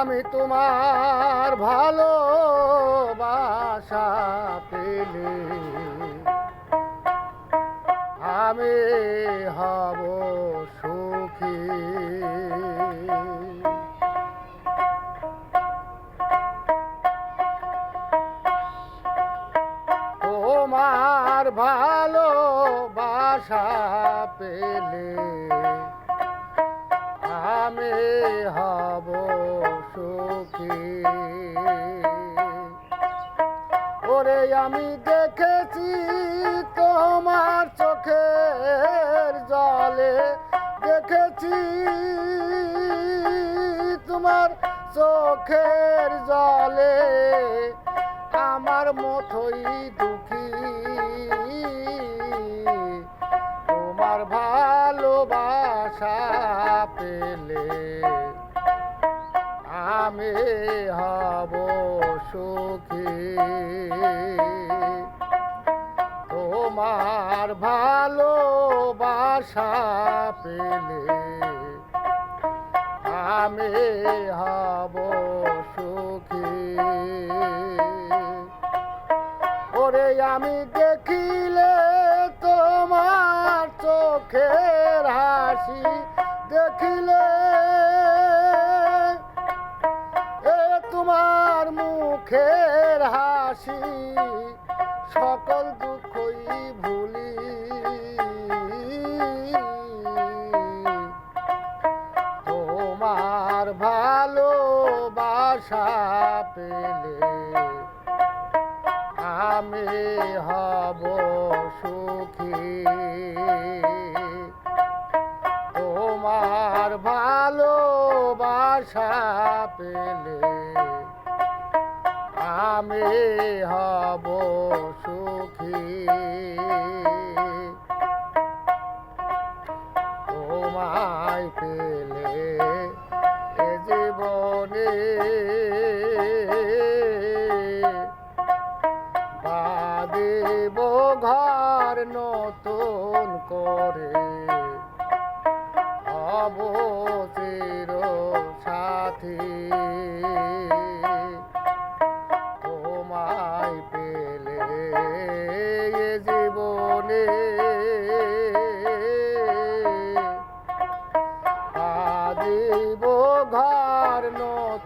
আমি তোমার ভালো বাসা পেলে। আমি হব সুখী। তোমার ভালো বাসা পেলে। আমি হব সুখী ওরে, আমি দেখেছি তোমার চোখের জলে। দেখেছি তোমার চোখের জলে। আমার মতোই দুঃখী। তোমার ভালোবাসা পেলে। আমি হব সুখী। তোমার ভালোবাসা পেলে আমি হব সুখী। ওরে, আমি দেখিলে তোমার চোখের হাসি, দেখিলে মুখের হাসি সকল দুঃখই ভুলি। তোমার ভালোবাসা পেলে আমি হব সুখী। তোমার ভালোবাসা পেলে আমি হব সুখী। তোমায় পেলে এ জীবনে বাদেব ঘর নতুন করে। অবচির সাথী।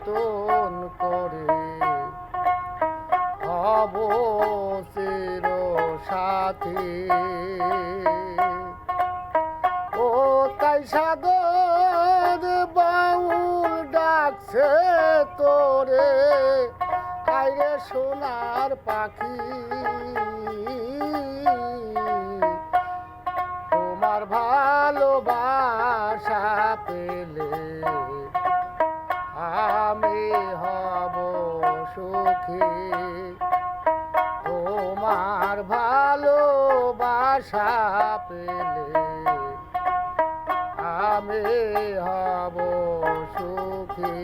নতুন করে। হব চির সাথী। ও তাই সাদর বাউল ডাকছে তোরে। আইরে সোনার পাখি। পেলে আমি হব সুখী।